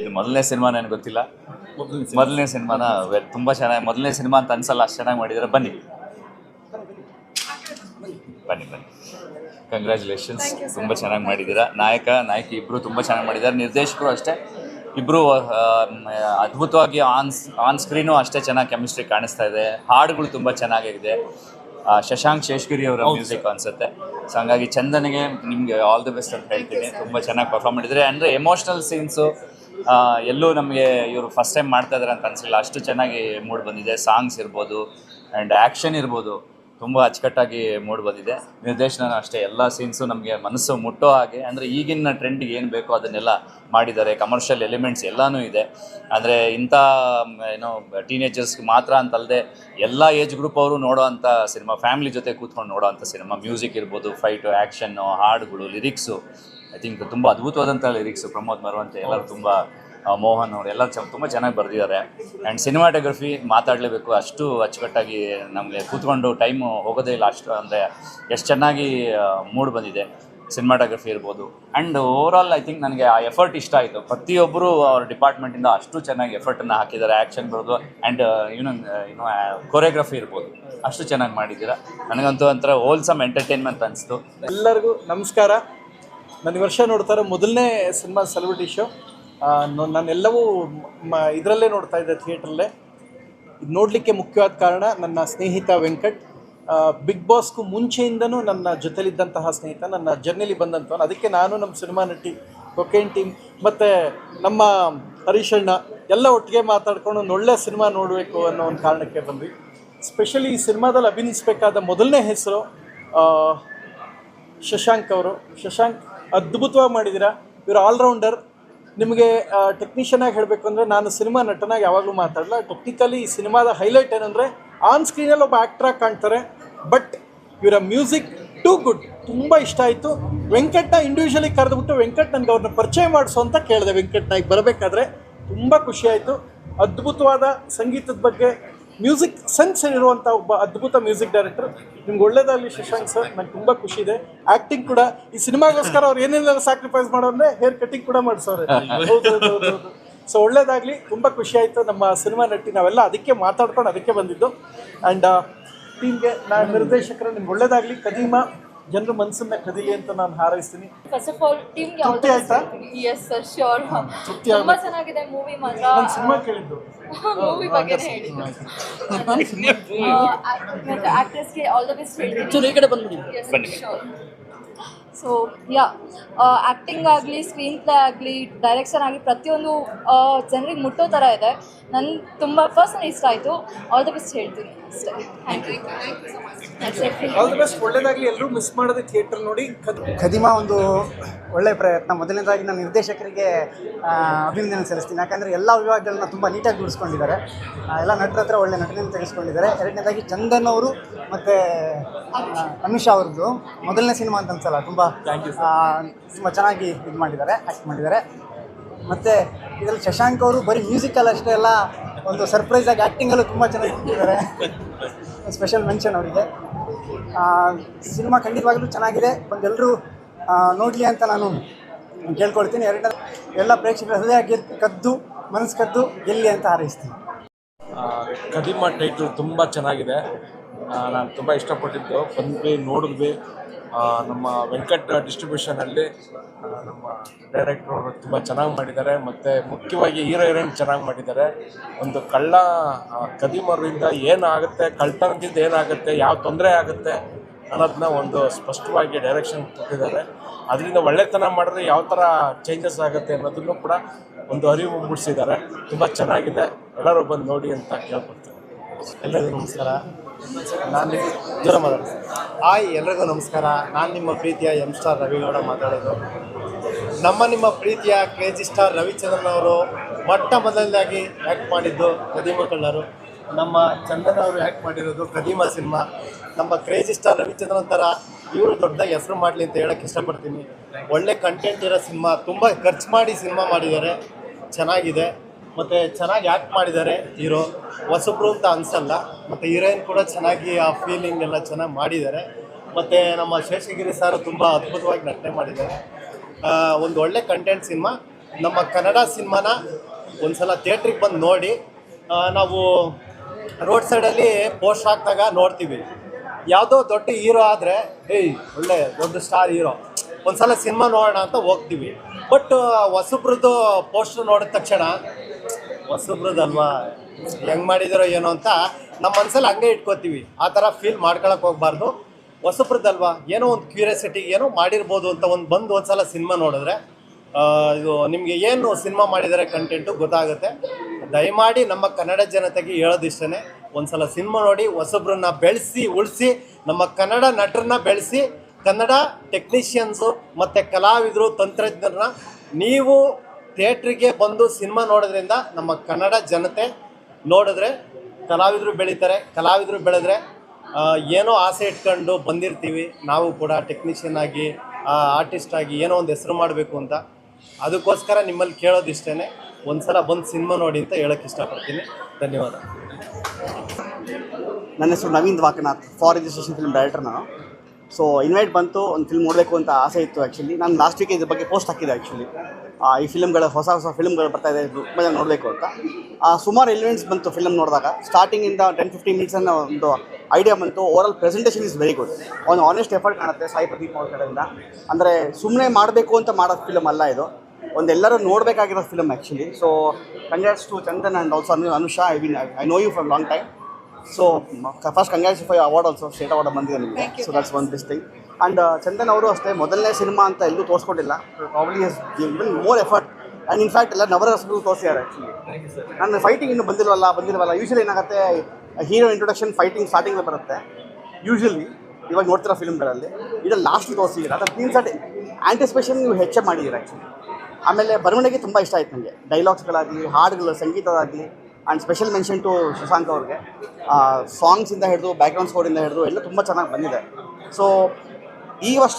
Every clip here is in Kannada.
ಇದು ಮೊದಲನೇ ಸಿನಿಮಾ ನನಗೆ ಗೊತ್ತಿಲ್ಲ? ಮೊದಲನೇ ಸಿನಿಮಾನ ತುಂಬ ಚೆನ್ನಾಗಿ ಮೊದಲನೇ ಸಿನಿಮಾ ಅಂತ ಅನ್ಸಲ್ಲ ಅಷ್ಟು ಚೆನ್ನಾಗಿ ಮಾಡಿದ್ರೆ. ಬನ್ನಿ. ಬನ್ನಿ ಬನ್ನಿ. ಕಂಗ್ರ್ಯಾಚುಲೇಷನ್ಸ್ ತುಂಬ ಚೆನ್ನಾಗಿ ಮಾಡಿದ್ದೀರಾ. ನಾಯಕ ನಾಯಕಿ ಇಬ್ಬರು ತುಂಬ ಚೆನ್ನಾಗಿ ಮಾಡಿದ್ದಾರೆ. ನಿರ್ದೇಶಕರು ಅಷ್ಟೇ. ಇಬ್ಬರು ಅದ್ಭುತವಾಗಿ ಆನ್ ಆನ್ ಸ್ಕ್ರೀನು ಅಷ್ಟೇ ಚೆನ್ನಾಗಿ ಕೆಮಿಸ್ಟ್ರಿ ಕಾಣಿಸ್ತಾ ಇದೆ. ಹಾಡುಗಳು ತುಂಬ ಚೆನ್ನಾಗಿದೆ. ಶಶಾಂಕ್ ಶೇಷ್ಗಿರಿ ಅವರ ಮ್ಯೂಸಿಕ್ ಅನ್ಸುತ್ತೆ. ಸೊ ಹಂಗಾಗಿ ಚಂದನಿಗೆ ನಿಮಗೆ ಆಲ್ ದಿ ಬೆಸ್ಟ್ ಅಂತ ಹೇಳ್ತೀನಿ. ತುಂಬ ಚೆನ್ನಾಗಿ ಪರ್ಫಾರ್ಮ್ ಮಾಡಿದರೆ ಅಂದರೆ ಎಮೋಷ್ನಲ್ ಸೀನ್ಸು ಎಲ್ಲೂ ನಮಗೆ ಇವರು ಫಸ್ಟ್ ಟೈಮ್ ಮಾಡ್ತಾ ಅಂತ ಅನಿಸಿಲ್ಲ. ಅಷ್ಟು ಚೆನ್ನಾಗಿ ಮೂಡ್ ಬಂದಿದೆ. ಸಾಂಗ್ಸ್ ಇರ್ಬೋದು ಆ್ಯಂಡ್ ಆ್ಯಕ್ಷನ್ ಇರ್ಬೋದು. ತುಂಬ ಅಚ್ಚುಕಟ್ಟಾಗಿ ಮೂಡ್ ಬಂದಿದೆ. ನಿರ್ದೇಶನ ಅಷ್ಟೇ. ಎಲ್ಲ ಸೀನ್ಸು ನಮಗೆ ಮನಸ್ಸು ಮುಟ್ಟೋ ಹಾಗೆ. ಅಂದರೆ ಈಗಿನ ಟ್ರೆಂಡ್ಗೆ ಏನು ಬೇಕೋ ಅದನ್ನೆಲ್ಲ ಮಾಡಿದ್ದಾರೆ. ಕಮರ್ಷಿಯಲ್ ಎಲಿಮೆಂಟ್ಸ್ ಎಲ್ಲನೂ ಇದೆ. ಅಂದರೆ ಇಂಥ ಏನೋ ಟೀನೇಜರ್ಸ್ಗೆ ಮಾತ್ರ ಅಂತಲ್ಲದೆ ಎಲ್ಲ ಏಜ್ ಗ್ರೂಪ್ ಅವರು ನೋಡೋ ಅಂಥ ಸಿನಿಮಾ ಫ್ಯಾಮಿಲಿ ಜೊತೆ ಕೂತ್ಕೊಂಡು ನೋಡೋ ಅಂಥ ಸಿನಿಮಾ ಮ್ಯೂಸಿಕ್ ಇರ್ಬೋದು ಫೈಟು ಆ್ಯಕ್ಷನ್ನು ಹಾಡುಗಳು ಲಿರಿಕ್ಸು ಐ ಥಿಂಕ್ ತುಂಬ ಅದ್ಭುತವಾದಂಥ ಲಿರಿಕ್ಸ್ ಪ್ರಮೋದ್ ಮರವಂತೆ ಎಲ್ಲರೂ ತುಂಬ ಮೋಹನ್ ಅವರು ಎಲ್ಲ ತುಂಬ ಚೆನ್ನಾಗಿ ಬರೆದಿದ್ದಾರೆ. ಆ್ಯಂಡ್ ಸಿನಿಮಾಟೋಗ್ರಫಿ ಮಾತಾಡಲೇಬೇಕು. ಅಷ್ಟು ಅಚ್ಚುಕಟ್ಟಾಗಿ ನಮಗೆ ಕೂತ್ಕೊಂಡು ಟೈಮು ಹೋಗೋದೇ ಇಲ್ಲ ಅಷ್ಟು ಅಂದರೆ ಎಷ್ಟು ಚೆನ್ನಾಗಿ ಮೂಡ್ ಬಂದಿದೆ. ಸಿನಿಮಾಟೋಗ್ರಫಿ ಇರ್ಬೋದು. ಆ್ಯಂಡ್ ಓವರಾಲ್ ಐ ಥಿಂಕ್ ನನಗೆ ಆ ಎಫರ್ಟ್ ಇಷ್ಟ ಆಯಿತು. ಪ್ರತಿಯೊಬ್ಬರು ಅವ್ರ ಡಿಪಾರ್ಟ್ಮೆಂಟಿಂದ ಅಷ್ಟು ಚೆನ್ನಾಗಿ ಎಫರ್ಟನ್ನು ಹಾಕಿದ್ದಾರೆ. ಆ್ಯಕ್ಷನ್ ಬರೋದು ಆ್ಯಂಡ್ ಇನ್ನೂ ಇನ್ನು ಕೊರಿಯೋಗ್ರಫಿ ಇರ್ಬೋದು. ಅಷ್ಟು ಚೆನ್ನಾಗಿ ಮಾಡಿದ್ದೀರಾ. ನನಗಂತೂ ಒಂಥರ ಹೋಲ್ಸಮ್ ಎಂಟರ್ಟೈನ್ಮೆಂಟ್ ಅನಿಸ್ತು. ಎಲ್ಲರಿಗೂ ನಮಸ್ಕಾರ. ನಾನು ಈ ವರ್ಷ ನೋಡ್ತಾರೆ. ಮೊದಲನೇ ಸಿನಿಮಾ ಸೆಲೆಬ್ರಿಟಿ ಶೋ ನಾನೆಲ್ಲವೂ ಇದರಲ್ಲೇ ನೋಡ್ತಾ ಇದ್ದೆ ಥಿಯೇಟ್ರಲ್ಲೇ. ಇದು ನೋಡಲಿಕ್ಕೆ ಮುಖ್ಯವಾದ ಕಾರಣ ನನ್ನ ಸ್ನೇಹಿತ ವೆಂಕಟ್. ಬಿಗ್ ಬಾಸ್ಗೂ ಮುಂಚೆಯಿಂದನೂ ನನ್ನ ಜೊತೆಲಿದ್ದಂತಹ ಸ್ನೇಹಿತ, ನನ್ನ ಜರ್ನಿಲಿ ಬಂದಂಥವನು. ಅದಕ್ಕೆ ನಾನು ನಮ್ಮ ಸಿನಿಮಾ ನಟಿ, ಕೊಕೇನ್ ಟೀಮ್, ಮತ್ತು ನಮ್ಮ ಹರೀಶ್ ಅಣ್ಣ ಎಲ್ಲ ಒಟ್ಟಿಗೆ ಮಾತಾಡ್ಕೊಂಡು ಒಂದು ಒಳ್ಳೆ ಸಿನಿಮಾ ನೋಡಬೇಕು ಅನ್ನೋ ಒಂದು ಕಾರಣಕ್ಕೆ ಬಂದ್ವಿ. ಸ್ಪೆಷಲಿ ಈ ಸಿನಿಮಾದಲ್ಲಿ ಅಭಿನಯಿಸಬೇಕಾದ ಮೊದಲನೇ ಹೆಸರು ಶಶಾಂಕ್ ಅವರು. ಶಶಾಂಕ್ ಅದ್ಭುತವಾಗಿ ಮಾಡಿದ್ದೀರಾ? ಇವರು ಆಲ್ರೌಂಡರ್ ನಿಮಗೆ ಟೆಕ್ನಿಷಿಯನ್ ಆಗಿ ಹೇಳಬೇಕು ಅಂದರೆ ನಾನು ಸಿನಿಮಾ ನಟನಾಗಿ ಯಾವಾಗಲೂ ಮಾತಾಡಲ್ಲ. ಟೆಕ್ನಿಕಲಿ ಈ ಸಿನಿಮಾದ ಹೈಲೈಟ್ ಏನಂದರೆ ಆನ್ ಸ್ಕ್ರೀನಲ್ಲಿ ಒಬ್ಬ ಆ್ಯಕ್ಟ್ರಾಗಿ ಕಾಣ್ತಾರೆ. ಬಟ್ ಇವರ ಮ್ಯೂಸಿಕ್ ಟೂ ಗುಡ್ ತುಂಬ ಇಷ್ಟ ಆಯಿತು. ವೆಂಕಟ್ನ ಇಂಡಿವಿಜುವಲಿ ಕರೆದುಬಿಟ್ಟು ವೆಂಕಟ್ ನನಗೆ ಅವ್ರನ್ನ ಪರಿಚಯ ಮಾಡಿಸು ಅಂತ ಕೇಳಿದೆ ವೆಂಕಟ್ನ ಈಗ ಬರಬೇಕಾದ್ರೆ ತುಂಬ ಖುಷಿಯಾಯಿತು ಅದ್ಭುತವಾದ ಸಂಗೀತದ ಬಗ್ಗೆ ಮ್ಯೂಸಿಕ್ ಸೆನ್ಸ್ ಇರುವಂಥ ಒಬ್ಬ ಅದ್ಭುತ ಮ್ಯೂಸಿಕ್ ಡೈರೆಕ್ಟರ್ ನಿಮ್ಗೆ ಒಳ್ಳೇದಾಗಲಿ ಶಶಾಂಕ್ ಸರ್ ನಂಗೆ ತುಂಬ ಖುಷಿ ಇದೆ. ಆ್ಯಕ್ಟಿಂಗ್ ಕೂಡ ಈ ಸಿನಿಮಾಗೋಸ್ಕರ ಅವ್ರು ಏನೇನೆಲ್ಲ ಸ್ಯಾಕ್ರಿಫೈಸ್ ಮಾಡೋದ್ರೆ ಹೇರ್ ಕಟಿಂಗ್ ಕೂಡ ಮಾಡಿಸೋರೆ ಸೊ ಒಳ್ಳೇದಾಗಲಿ. ತುಂಬ ಖುಷಿ ಆಯಿತು ನಮ್ಮ ಸಿನಿಮಾ ನಟಿ ನಾವೆಲ್ಲ ಅದಕ್ಕೆ ಮಾತಾಡ್ಕೊಂಡು ಅದಕ್ಕೆ ಬಂದಿದ್ದು. ಆ್ಯಂಡ್ ಟೀಮ್ಗೆ ನಾನು ನಿರ್ದೇಶಕರು ನಿಮ್ಗೆ ಒಳ್ಳೇದಾಗಲಿ. ಕದೀಮ ಜನರ ಮನಸ್ಸನ್ನ ಕದಿಲಿ ಅಂತ ನಾನು ಹಾರೈಸ್ತೀನಿ. ಫಸ್ಟ್ ಆಫ್ ಆಲ್ ಟೀಮ್ಗೆ ತೃಪ್ತಿ ಆಯ್ತಾ? ಎಸ್ ಸರ್ ಶ್ಯೂರ್ ತೃಪ್ತಿ ತುಂಬಾ ಚೆನ್ನಾಗಿದೆ ಮೂವಿ ಮಾತ್ರ. ನಾನು ಸಿನಿಮಾ ಕೇಳಿದ್ದು. ಮೂವಿ ಬಗ್ಗೆ ಹೇಳಿದ್ದು. ಆಕ್ಟರ್ಸ್ಗೆ ಆಲ್ ದಿ ಬೆಸ್ಟ್ ಹೇಳ್ತೀನಿ. ಬನ್ನಿ. ಸೊ ಯಾ ಆ್ಯಕ್ಟಿಂಗ್ ಆಗಲಿ ಸ್ಕ್ರೀನ್ ಪ್ಲೇ ಆಗಲಿ ಡೈರೆಕ್ಷನ್ ಆಗಲಿ ಪ್ರತಿಯೊಂದು ಜನರಿಗೆ ಮುಟ್ಟೋ ಥರ ಇದೆ. ನನ್ನ ತುಂಬ ಪರ್ಸನ್ ಇಷ್ಟ ಆಯಿತು. ಆಲ್ ದ ಬೆಸ್ಟ್ ಹೇಳ್ತೀನಿ. ಅಷ್ಟೇ. Thank you all the best ಒಳ್ಳೇದಾಗಲಿ. ಎಲ್ಲರೂ ಮಿಸ್ ಮಾಡೋದು ಥಿಯೇಟರ್ ನೋಡಿ. ಕದ್ ಖದಿಮಾ ಒಂದು ಒಳ್ಳೆಯ ಪ್ರಯತ್ನ. ಮೊದಲನೇದಾಗಿ ನಾನು ನಿರ್ದೇಶಕರಿಗೆ ಅಭಿನಂದನೆ ಸಲ್ಲಿಸ್ತೀನಿ. ಯಾಕಂದರೆ ಎಲ್ಲ ವಿಭಾಗಗಳನ್ನ ತುಂಬ ನೀಟಾಗಿ ಬಿಡಿಸ್ಕೊಂಡಿದ್ದಾರೆ ಎಲ್ಲ ನಟರ ಹತ್ರ ಒಳ್ಳೆ ನಟನೆಯನ್ನು ತೆಗೆಸ್ಕೊಂಡಿದ್ದಾರೆ. ಎರಡನೇದಾಗಿ ಚಂದನ್ ಅವರು ಮತ್ತು ಅಮಿಷಾ ಅವ್ರದ್ದು. ಮೊದಲನೇ ಸಿನಿಮಾ ಅಂತ ಅನ್ಸಲ್ಲ ತುಂಬ ತುಂಬ ಚೆನ್ನಾಗಿ ಇದು ಮಾಡಿದ್ದಾರೆ ಆ್ಯಕ್ಟ್ ಮಾಡಿದ್ದಾರೆ. ಮತ್ತು ಇದರಲ್ಲಿ ಶಶಾಂಕ್ ಅವರು ಬರೀ ಮ್ಯೂಸಿಕಲ್ ಅಷ್ಟೇ ಎಲ್ಲ ಒಂದು ಸರ್ಪ್ರೈಸ್ ಆಗಿ ಆ್ಯಕ್ಟಿಂಗಲ್ಲೂ ತುಂಬ ಚೆನ್ನಾಗಿ ಕೊಟ್ಟಿದ್ದಾರೆ. ಸ್ಪೆಷಲ್ ಮೆನ್ಷನ್ ಅವರಿಗೆ. ಸಿನಿಮಾ ಖಂಡಿತವಾಗಲೂ ಚೆನ್ನಾಗಿದೆ. ಬಂದೆಲ್ಲರೂ ನೋಡಲಿ ಅಂತ ನಾನು ಕೇಳ್ಕೊಳ್ತೀನಿ. ಎರಡನೇ ಎಲ್ಲ ಪ್ರೇಕ್ಷಕರ ಹೃದಯ ಗೆದ್ದು ಕದ್ದು ಮನಸ್ಸು ಕದ್ದು ಗೆಲ್ಲಿ ಅಂತ ಹಾರೈಸ್ತೀನಿ. ಕದಿಮ್ಮ ಕದಿಮ ಟೈಟ್ಲ್ ತುಂಬ ಚೆನ್ನಾಗಿದೆ. ನಾನು ತುಂಬ ಇಷ್ಟಪಟ್ಟಿದ್ದು. ಬಂದ್ವಿ ನೋಡಿದ್ವಿ. ನಮ್ಮ ವೆಂಕಟ್ ಡಿಸ್ಟ್ರಿಬ್ಯೂಷನಲ್ಲಿ ನಮ್ಮ ಡೈರೆಕ್ಟರ್ ತುಂಬ ಚೆನ್ನಾಗಿ ಮಾಡಿದ್ದಾರೆ. ಮತ್ತು ಮುಖ್ಯವಾಗಿ ಹೀರೋ ಹೀರೋಯಿನ್ ಚೆನ್ನಾಗಿ ಮಾಡಿದ್ದಾರೆ. ಒಂದು ಕಳ್ಳ ಕದಿಮರಿಂದ ಏನಾಗುತ್ತೆ, ಕಳ್ತನದಿಂದ ಏನಾಗುತ್ತೆ, ಯಾವ ತೊಂದರೆ ಆಗುತ್ತೆ ಅನ್ನೋದನ್ನ ಒಂದು ಸ್ಪಷ್ಟವಾಗಿ ಡೈರೆಕ್ಷನ್ ಕೊಟ್ಟಿದ್ದಾರೆ. ಅದರಿಂದ ಒಳ್ಳೆತನ ಮಾಡಿದ್ರೆ ಯಾವ ಥರ ಚೇಂಜಸ್ ಆಗುತ್ತೆ ಅನ್ನೋದನ್ನು ಕೂಡ ಒಂದು ಅರಿವು ಮೂಡಿಸಿದ್ದಾರೆ. ತುಂಬ ಚೆನ್ನಾಗಿದೆ. ಎಲ್ಲರೂ ಬಂದು ನೋಡಿ ಅಂತ ಕೇಳ್ಕೊಡ್ತೀನಿ ಎಲ್ಲರಿಗೂ ನಮಸ್ಕಾರ. ನಾನು ದೂರ ಮಾತಾಡ್ತೀನಿ ಹಾಯ್, ಎಲ್ರಿಗೂ ನಮಸ್ಕಾರ. ನಾನು ನಿಮ್ಮ ಪ್ರೀತಿಯ ಎಂ ಸ್ಟಾರ್ ರವಿಗೌಡ ಮಾತಾಡೋದು. ನಮ್ಮ ನಿಮ್ಮ ಪ್ರೀತಿಯ ಕ್ರೇಜಿ ಸ್ಟಾರ್ ರವಿಚಂದ್ರನ್ ಅವರು ಮೊಟ್ಟ ಮೊದಲನೇದಾಗಿ ಆ್ಯಕ್ಟ್ ಮಾಡಿದ್ದು ಕದೀಮ ಕಳ್ಳರು ನಮ್ಮ ಚಂದನ್ ಅವರು ಆ್ಯಕ್ಟ್ ಮಾಡಿರೋದು ಕದೀಮ ಸಿನಿಮಾ. ನಮ್ಮ ಕ್ರೇಜಿ ಸ್ಟಾರ್ ರವಿಚಂದ್ರನ್ ಥರ ಇವರು ದೊಡ್ಡ ಹೆಸರು ಮಾಡಲಿ ಅಂತ ಹೇಳಕ್ಕೆ ಇಷ್ಟಪಡ್ತೀನಿ. ಒಳ್ಳೆ ಕಂಟೆಂಟ್ ಇರೋ ಸಿನಿಮಾ, ತುಂಬ ಖರ್ಚು ಮಾಡಿ ಸಿನಿಮಾ ಮಾಡಿದ್ದಾರೆ. ಚೆನ್ನಾಗಿದೆ. ಮತ್ತು ಚೆನ್ನಾಗಿ ಆ್ಯಕ್ಟ್ ಮಾಡಿದ್ದಾರೆ ಹೀರೋ ಹೊಸಬ್ರು ಅಂತ ಅನಿಸಲ್ಲ, ಮತ್ತು ಹೀರೋಯಿನ್ ಕೂಡ ಚೆನ್ನಾಗಿ ಆ ಫೀಲಿಂಗ್ ಎಲ್ಲ ಚೆನ್ನಾಗಿ ಮಾಡಿದ್ದಾರೆ. ಮತ್ತು ನಮ್ಮ ಶೇಷಗಿರಿ ಸರ್ ತುಂಬ ಅದ್ಭುತವಾಗಿ ನಟನೆ ಮಾಡಿದ್ದಾರೆ. ಒಂದು ಒಳ್ಳೆ ಕಂಟೆಂಟ್ ಸಿನಿಮಾ. ನಮ್ಮ ಕನ್ನಡ ಸಿನಿಮಾನ ಒಂದ್ಸಲ ಥಿಯೇಟ್ರಿಗೆ ಬಂದು ನೋಡಿ ನಾವು ರೋಡ್ ಸೈಡಲ್ಲಿ ಪೋಸ್ಟ್ ಹಾಕಿದಾಗ ನೋಡ್ತೀವಿ. ಯಾವುದೋ ದೊಡ್ಡ ಹೀರೋ ಆದರೆ, ಏಯ್, ಒಳ್ಳೆ ದೊಡ್ಡ ಸ್ಟಾರ್ ಹೀರೋ ಒಂದ್ಸಲ ಸಿನಿಮಾ ನೋಡೋಣ ಅಂತ ಹೋಗ್ತೀವಿ. ಬಟ್ ಹೊಸಬ್ರದ್ದು ಪೋಸ್ಟರ್ ನೋಡಿದ ತಕ್ಷಣ ಹೊಸಬ್ರದಲ್ವಾ ಹೆಂಗ್ ಮಾಡಿದಾರೋ ಏನೋ ಅಂತ ನಮ್ಮ ಮನ್ಸಲ್ಲಿ ಹಂಗೆ ಇಟ್ಕೋತೀವಿ. ಆ ಥರ ಫೀಲ್ ಮಾಡ್ಕೊಳಕ್ ಹೋಗ್ಬಾರ್ದು. ಹೊಸಬ್ರದಲ್ವಾ ಏನೋ ಒಂದು ಕ್ಯೂರಿಯಾಸಿಟಿ ಏನೋ ಮಾಡಿರ್ಬೋದು ಅಂತ ಒಂದು ಬಂದು ಒಂದ್ಸಲ ಸಿನಿಮಾ ನೋಡಿದ್ರೆ ಇದು ನಿಮಗೆ ಏನು ಸಿನಿಮಾ ಮಾಡಿದರೆ ಕಂಟೆಂಟು ಗೊತ್ತಾಗುತ್ತೆ. ದಯಮಾಡಿ ನಮ್ಮ ಕನ್ನಡ ಜನತೆಗೆ ಹೇಳೋದಿಷ್ಟೇ ಒಂದ್ಸಲ ಸಿನಿಮಾ ನೋಡಿ ಹೊಸಬ್ರನ್ನ ಬೆಳೆಸಿ, ಉಳಿಸಿ, ನಮ್ಮ ಕನ್ನಡ ನಟರನ್ನ ಬೆಳೆಸಿ, ಕನ್ನಡ ಟೆಕ್ನಿಷಿಯನ್ಸು ಮತ್ತು ಕಲಾವಿದರು, ತಂತ್ರಜ್ಞರನ್ನ ನೀವು ಥಿಯೇಟ್ರಿಗೆ ಬಂದು ಸಿನಿಮಾ ನೋಡೋದ್ರಿಂದ ನಮ್ಮ ಕನ್ನಡ ಜನತೆ ನೋಡಿದ್ರೆ ಕಲಾವಿದರು ಬೆಳೀತಾರೆ, ಕಲಾವಿದರು ಬೆಳೆದ್ರೆ ಏನೋ ಆಸೆ ಇಟ್ಕೊಂಡು ಬಂದಿರ್ತೀವಿ. ನಾವು ಕೂಡ ಟೆಕ್ನಿಷಿಯನ್ ಆಗಿ ಆರ್ಟಿಸ್ಟ್ ಆಗಿ ಏನೋ ಒಂದು ಹೆಸರು ಮಾಡಬೇಕು ಅಂತ. ಅದಕ್ಕೋಸ್ಕರ ನಿಮ್ಮಲ್ಲಿ ಕೇಳೋದಿಷ್ಟೇ ಒಂದ್ಸಲ ಬಂದು ಸಿನಿಮಾ ನೋಡಿ ಅಂತ ಹೇಳೋಕ್ಕೆ ಇಷ್ಟಪಡ್ತೀನಿ. ಧನ್ಯವಾದ. ನನ್ನ ಹೆಸರು Naveen Vakanath for education film director ನಾನು. ಸೊ ಇನ್ವೈಟ್ ಬಂತು, ಒಂದು ಫಿಲ್ಮ್ ನೋಡಬೇಕು ಅಂತ ಆಸೆ ಇತ್ತು ಆ್ಯಕ್ಚುಲಿ ನಾನು ಲಾಸ್ಟ್ ವೀಕ್ ಇದ್ರ ಬಗ್ಗೆ ಪೋಸ್ಟ್ ಹಾಕಿದೆ ಆ್ಯಕ್ಚುಲಿ ಈ ಫಿಲ್ಮ್ಗಳ ಹೊಸ ಹೊಸ ಫಿಲ್ಮ್ಗಳು ಬರ್ತಾ ಇದೆ ತುಂಬ ನೋಡಬೇಕು ಅಂತ. ಸುಮಾರು ಎಲಿಮೆಂಟ್ಸ್ ಬಂತು ಫಿಲ್ಮ್ ನೋಡಿದಾಗ. ಸ್ಟಾರ್ಟಿಂಗಿಂದ ಟೆನ್ ಮಿನಿಟ್ಸ್ ಮಿನಿಟ್ಸನ್ನು ಒಂದು ಐಡಿಯಾ ಬಂತು. Overall presentation is very good ಒಂದು ಆನೆಸ್ಟ್ ಎಫರ್ಟ್ ಕಾಣುತ್ತೆ ಸಾಯಿ ಪ್ರದೀಪ್ ಅವ್ರ ಕಡೆಯಿಂದ. ಅಂದರೆ ಸುಮ್ಮನೆ ಮಾಡಬೇಕು ಅಂತ ಮಾಡೋ ಫಿಲಮ್ ಅಲ್ಲ ಇದು. ಒಂದು ಎಲ್ಲರೂ ನೋಡಬೇಕಾಗಿರೋ film actually so congrats to Chandan and also Anu Anusha I win I know you for long time so first congrats five award also state award ಬಂದಿದೆ ನಿಮಗೆ. So that's one best thing and Chandan ಅವರು ಅಷ್ಟೇ ಮೊದಲನೇ ಸಿನಿಮಾ ಅಂತ ಎಲ್ಲೂ ತೋರಿಸ್ಕೊಂಡಿಲ್ಲ. Probably is even more effort and in fact ಎಲ್ಲ ನವರಸಗಳು ತೋರಿಸಿದ್ದಾರೆ ಆ್ಯಕ್ಚುಲಿ ನನ್ನ ಫೈಟಿಂಗ್ ಇನ್ನೂ ಬಂದಿಲ್ವಲ್ಲ ಬಂದಿಲ್ವಲ್ಲ ಯೂಶಲಿ ಏನಾಗುತ್ತೆ ಹೀರೋ ಇಂಟ್ರೊಡಕ್ಷನ್ ಫೈಟಿಂಗ್ ಸ್ಟಾರ್ಟಿಂಗ್ ಬರುತ್ತೆ. ಯೂಶಲಿ ಇವಾಗ ನೋಡ್ತಿರೋ ಫಿಲ್ಮ್ಗಳಲ್ಲಿ ಇದು ಲಾಸ್ಟ್ ತೋರಿಸಿದ್ದೀರ? ಅದರ ತೀನ್ ಅಟ್ ಆ್ಯಂಟಿಸ್ಪೇಷನ್ ನೀವು ಹೆಚ್ಚೆ ಮಾಡಿದ್ದೀರ ಆ್ಯಕ್ಚುಲಿ ಆಮೇಲೆ ಬರವಣಿಗೆ ತುಂಬ ಇಷ್ಟ ಆಯ್ತು ನನಗೆ ಡೈಲಾಗ್ಸ್ಗಳಾಗಲಿ ಹಾಡುಗಳು ಸಂಗೀತದಾಗಲಿ and special mention to Shashank ಅವ್ರಿಗೆ. ಸಾಂಗ್ಸಿಂದ ಹಿಡಿದು ಬ್ಯಾಕ್ಗ್ರೌಂಡ್ ಸ್ಕೋರಿಂದ ಹಿಡಿದು ಎಲ್ಲ ತುಂಬ ಚೆನ್ನಾಗಿ ಬಂದಿದೆ. ಸೊ ಈ ವರ್ಷ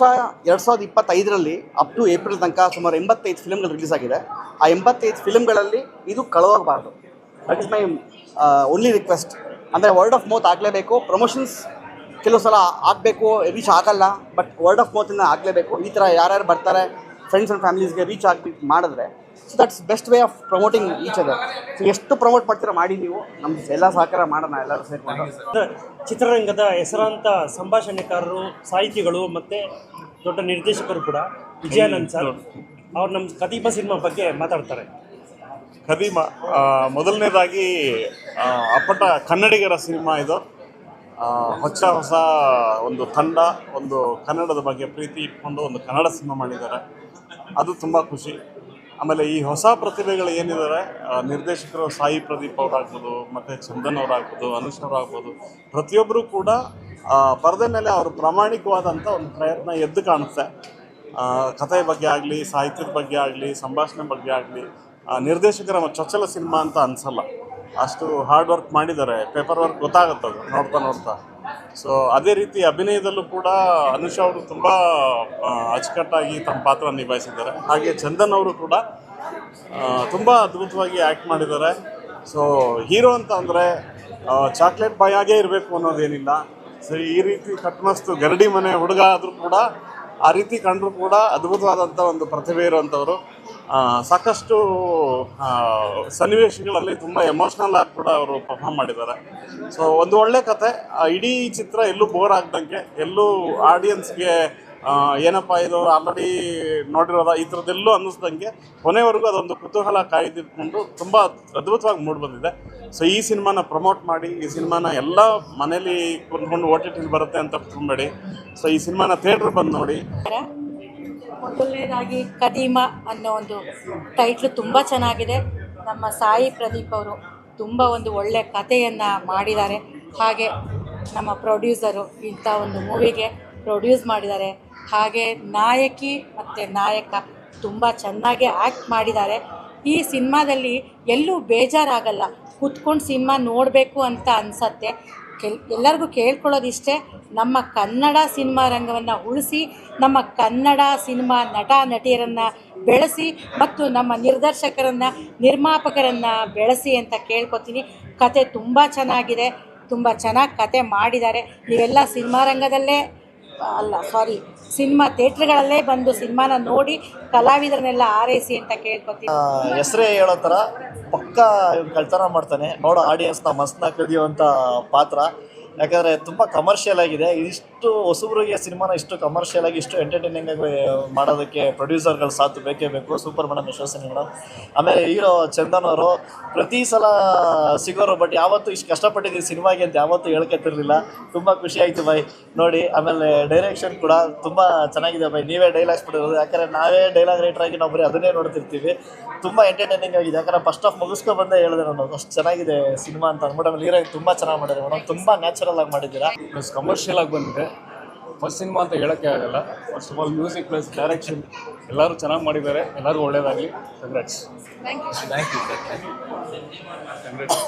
ಎರಡು ಸಾವಿರದ ಇಪ್ಪತ್ತೈದರಲ್ಲಿ ಅಪ್ ಟು ಏಪ್ರಿಲ್ ತನಕ ಸುಮಾರು ಎಂಬತ್ತೈದು ಫಿಲ್ಮ್ಗಳು ರಿಲೀಸ್ ಆಗಿದೆ. ಆ ಎಂಬತ್ತೈದು ಫಿಲ್ಮ್ಗಳಲ್ಲಿ ಇದು ಕಳೆದೋಗಬಾರ್ದು that is my only request ಅಂದರೆ ವರ್ಡ್ ಆಫ್ ಮೌತ್ ಆಗಲೇಬೇಕು ಪ್ರಮೋಷನ್ಸ್ ಕೆಲವು ಸಲ ಆಗಬೇಕು ರೀಚ್ ಆಗಲ್ಲ ಬಟ್ ವರ್ಡ್ ಆಫ್ ಮೌತಿಂದ ಆಗಲೇಬೇಕು. ಈ ಥರ ಯಾರ್ಯಾರು ಬರ್ತಾರೆ ಫ್ರೆಂಡ್ಸ್ ಆ್ಯಂಡ್ ಫ್ಯಾಮಿಲೀಸ್ಗೆ ರೀಚ್ ಆಗಿ ಮಾಡಿದ್ರೆ so that's best way of promoting each other so ಎಷ್ಟು ಪ್ರಮೋಟ್ ಮಾಡ್ತೀರಾ ಮಾಡಿ ನೀವು ನಮ್ಮ ಎಲ್ಲ ಸಹಕಾರ ಮಾಡೋಣ ಎಲ್ಲರೂ ಸೇರ್ಕೊಂಡು. ಚಿತ್ರರಂಗದ ಹೆಸರಾಂತ ಸಂಭಾಷಣೆಕಾರರು ಸಾಹಿತಿಗಳು ಮತ್ತು ದೊಡ್ಡ ನಿರ್ದೇಶಕರು ಕೂಡ ವಿಜಯಾನಂದ್ ಸರ್ ಅವ್ರು ನಮ್ಮ ಕದೀಪ ಸಿನಿಮಾ ಬಗ್ಗೆ ಮಾತಾಡ್ತಾರೆ. ಕದೀಮ ಮೊದಲನೇದಾಗಿ ಅಪ್ಪಟ ಕನ್ನಡಿಗರ ಸಿನಿಮಾ ಇದು. ಹೊಸ ಹೊಸ ಒಂದು ತಂಡ ಒಂದು ಕನ್ನಡದ ಬಗ್ಗೆ ಪ್ರೀತಿ ಇಟ್ಕೊಂಡು ಒಂದು ಕನ್ನಡ ಸಿನಿಮಾ ಮಾಡಿದ್ದಾರೆ. ಅದು ತುಂಬ ಖುಷಿ. ಆಮೇಲೆ ಈ ಹೊಸ ಪ್ರತಿಭೆಗಳು ಏನಿದ್ದಾರೆ ನಿರ್ದೇಶಕರು ಸಾಯಿ ಪ್ರದೀಪ್ ಅವರಾಗ್ಬೋದು ಮತ್ತು ಚಂದನ್ ಅವರಾಗ್ಬೋದು ಅನುಷ್ ಅವರಾಗ್ಬೋದು ಪ್ರತಿಯೊಬ್ಬರು ಕೂಡ ಪರದೆ ಮೇಲೆ ಅವರು ಪ್ರಾಮಾಣಿಕವಾದಂಥ ಒಂದು ಪ್ರಯತ್ನ ಎದ್ದು ಕಾಣುತ್ತೆ. ಆ, ಕಥೆಯ ಬಗ್ಗೆ ಆಗಲಿ ಸಾಹಿತ್ಯದ ಬಗ್ಗೆ ಆಗಲಿ ಸಂಭಾಷಣೆ ಬಗ್ಗೆ ಆಗಲಿ ನಿರ್ದೇಶಕರ ಚೊಚ್ಚಲ ಸಿನಿಮಾ ಅಂತ ಅನ್ಸಲ್ಲ. ಅಷ್ಟು ಹಾರ್ಡ್ ವರ್ಕ್ ಮಾಡಿದ್ದಾರೆ. ಪೇಪರ್ ವರ್ಕ್ ಗೊತ್ತಾಗುತ್ತದು ನೋಡ್ತಾ ನೋಡ್ತಾ. ಸೊ ಅದೇ ರೀತಿ ಅಭಿನಯದಲ್ಲೂ ಕೂಡ ಅನುಷಾ ಅವರು ತುಂಬ ಅಚ್ಚುಕಟ್ಟಾಗಿ ತಮ್ಮ ಪಾತ್ರ ನಿಭಾಯಿಸಿದ್ದಾರೆ. ಹಾಗೆ ಚಂದನ್ ಅವರು ಕೂಡ ತುಂಬ ಅದ್ಭುತವಾಗಿ ಆ್ಯಕ್ಟ್ ಮಾಡಿದ್ದಾರೆ. ಸೊ ಹೀರೋ ಅಂತ ಅಂದರೆ ಚಾಕ್ಲೇಟ್ ಬಾಯ್ ಆಗೇ ಇರಬೇಕು ಅನ್ನೋದೇನಿಲ್ಲ. ಸೊ ಈ ರೀತಿ ಕಟ್ಮಸ್ತು ಗರಡಿ ಮನೆ ಹುಡುಗ ಆದರೂ ಕೂಡ, ಆ ರೀತಿ ಕಂಡರೂ ಕೂಡ ಅದ್ಭುತವಾದಂಥ ಒಂದು ಪ್ರತಿಭೆ ಇರುವಂಥವ್ರು ಸಾಕಷ್ಟು ಸನ್ನಿವೇಶಗಳಲ್ಲಿ ತುಂಬ ಎಮೋಷ್ನಲ್ ಆಗಿ ಕೂಡ ಅವರು ಪರ್ಫಾರ್ಮ್ ಮಾಡಿದ್ದಾರೆ. ಸೊ ಒಂದು ಒಳ್ಳೆ ಕತೆ. ಇಡೀ ಚಿತ್ರ ಎಲ್ಲೂ ಬೋರ್ ಆಗ್ದಂಗೆ, ಎಲ್ಲೂ ಆಡಿಯನ್ಸ್ಗೆ ಏನಪ್ಪ ಇದು ಆಲ್ರೆಡಿ ನೋಡಿರೋದ, ಈ ಥರದ್ದೆಲ್ಲೂ ಅನ್ನಿಸ್ದಂಗೆ, ಕೊನೆವರೆಗೂ ಅದೊಂದು ಕುತೂಹಲ ಕಾಯ್ದಿಟ್ಕೊಂಡು ತುಂಬ ಅದ್ಭುತವಾಗಿ ಮೂಡಿ ಬಂದಿದೆ. ಸೊ ಈ ಸಿನಿಮಾನ ಪ್ರಮೋಟ್ ಮಾಡಿ, ಈ ಸಿನಿಮಾನ ಎಲ್ಲ ಮನೇಲಿ ಕುಂತ್ಕೊಂಡು ಓ ಟಿ ಬರುತ್ತೆ ಅಂತ ಕುತ್ಕೊಂಬೇಡಿ ಸೊ ಈ ಸಿನಿಮಾನ ಥಿಯೇಟ್ರ್ ಬಂದು ನೋಡಿ. ಮೊದಲನೇದಾಗಿ ಕದೀಮ ಅನ್ನೋ ಒಂದು ಟೈಟ್ಲು ತುಂಬ ಚೆನ್ನಾಗಿದೆ. ನಮ್ಮ ಸಾಯಿ ಪ್ರದೀಪ್ ಅವರು ತುಂಬ ಒಂದು ಒಳ್ಳೆ ಕಥೆಯನ್ನು ಮಾಡಿದ್ದಾರೆ. ಹಾಗೆ ನಮ್ಮ ಪ್ರೊಡ್ಯೂಸರು ಇಂಥ ಒಂದು ಮೂವಿಗೆ ಪ್ರೊಡ್ಯೂಸ್ ಮಾಡಿದ್ದಾರೆ. ಹಾಗೆ ನಾಯಕಿ ಮತ್ತು ನಾಯಕ ತುಂಬ ಚೆನ್ನಾಗಿ ಆ್ಯಕ್ಟ್ ಮಾಡಿದ್ದಾರೆ. ಈ ಸಿನಿಮಾದಲ್ಲಿ ಎಲ್ಲೂ ಬೇಜಾರಾಗಲ್ಲ. ಕುತ್ಕೊಂಡು ಸಿನಿಮಾ ನೋಡಬೇಕು ಅಂತ ಅನಿಸತ್ತೆ. ಕೆಲ್ ಎಲ್ಲರಿಗೂ ಕೇಳ್ಕೊಳ್ಳೋದಿಷ್ಟೇ, ನಮ್ಮ ಕನ್ನಡ ಸಿನಿಮಾ ರಂಗವನ್ನು ಉಳಿಸಿ, ನಮ್ಮ ಕನ್ನಡ ಸಿನಿಮಾ ನಟ, ನಟಿಯರನ್ನು ಬೆಳೆಸಿ ಮತ್ತು ನಮ್ಮ ನಿರ್ದೇಶಕರನ್ನು, ನಿರ್ಮಾಪಕರನ್ನು ಬೆಳೆಸಿ ಅಂತ ಕೇಳ್ಕೊತೀನಿ. ಕತೆ ತುಂಬ ಚೆನ್ನಾಗಿದೆ, ತುಂಬ ಚೆನ್ನಾಗಿ ಕತೆ ಮಾಡಿದ್ದಾರೆ. ನೀವೆಲ್ಲ ಸಿನಿಮಾ ರಂಗದಲ್ಲೇ ಅಲ್ಲ ಸಾರಿ ಸಿನಿಮಾ, ಥಿಯೇಟ್ರ್ಗಳಲ್ಲೇ ಬಂದು ಸಿನಿಮಾನ ನೋಡಿ ಕಲಾವಿದರನ್ನೆಲ್ಲ ಆರೈಸಿ ಅಂತ ಕೇಳ್ಕೊತೀನಿ. ಹೆಸರೇ ಹೇಳೋ ಥರ ಪಕ್ಕ ಕಳ್ತನ ಮಾಡ್ತಾನೆ. ನೋಡೋ ಆಡಿಯನ್ಸ್ನ ಮಸ್ನ ಕದಿಯುವಂಥ ಪಾತ್ರ. ಯಾಕಂದರೆ ತುಂಬ ಕಮರ್ಷಿಯಲ್ ಆಗಿದೆ. ಇಷ್ಟು ಹೊಸಬ್ರಿಗೆ ಸಿನಿಮಾನ ಇಷ್ಟು ಕಮರ್ಷಿಯಲ್ ಆಗಿ ಇಷ್ಟು ಎಂಟರ್ಟೈನಿಂಗ್ ಆಗಿ ಮಾಡೋದಕ್ಕೆ ಪ್ರೊಡ್ಯೂಸರ್ಗಳು ಸಾಥ್ ಬೇಕೇ ಬೇಕು. ಸೂಪರ್ ಮೇಡಮ್ ಯಶಸ್ವಿನಿ ಮೇಡಮ್ ಆಮೇಲೆ ಹೀರೋ ಚಂದನ್ ಅವರು ಪ್ರತಿ ಸಲ ಸಿಗೋರು ಬಟ್ ಯಾವತ್ತೂ ಇಷ್ಟು ಕಷ್ಟಪಟ್ಟಿದ್ದೀವಿ ಸಿನಿಮಾಗೆ ಅಂತ ಯಾವತ್ತೂ ಹೇಳ್ಕೊತಿರ್ಲಿಲ್ಲ. ತುಂಬ ಖುಷಿ ಆಯಿತು ಬೈ ನೋಡಿ, ಆಮೇಲೆ ಡೈರೆಕ್ಷನ್ ಕೂಡ ತುಂಬ ಚೆನ್ನಾಗಿದೆ ಬೈ ನೀವೇ ಡೈಲಾಗ್ಸ್ ಬಿಟ್ಟಿರೋದು ಯಾಕಂದರೆ ನಾವೇ ಡೈಲಾಗ್ ರೈಟರ್ ಆಗಿ ನಾವು ಬರೀ ಅದನ್ನೇ ನೋಡ್ತಿರ್ತೀವಿ. ತುಂಬ ಎಂಟರ್ಟೈನಿಂಗ್ ಆಗಿದೆ. ಯಾಕಂದರೆ ಫಸ್ಟ್ ಆಫ್ ಮುಗಿಸ್ಕೊ ಬಂದೇ ಹೇಳಿದೆ ನಾನು, ಅಷ್ಟು ಚೆನ್ನಾಗಿದೆ ಸಿನಿಮಾ ಅಂತ ಅಂದ್ಬಿಟ್ಟು, ಆಮೇಲೆ ಹೀರೋಯಿನ್ ತುಂಬ ಚೆನ್ನಾಗಿ ಮಾಡಿದ್ದಾರೆ ಮೇಡಮ್ ತುಂಬ ನ್ಯಾಚುರಲ್ ಆಗಿ ಮಾಡಿದ್ದೀರಾ? ಪ್ಲಸ್ ಕಮರ್ಷಿಯಲ್ ಆಗಿ ಬಂದಿದೆ. ಫಸ್ಟ್ ಸಿನಿಮಾ ಅಂತ ಹೇಳೋಕ್ಕೆ ಆಗಲ್ಲ. First of all music plus direction ಎಲ್ಲರೂ ಚೆನ್ನಾಗಿ ಮಾಡಿದ್ದಾರೆ. ಎಲ್ಲರೂ ಒಳ್ಳೇದಾಗಲಿ. Congrats thank you thank you sir congrats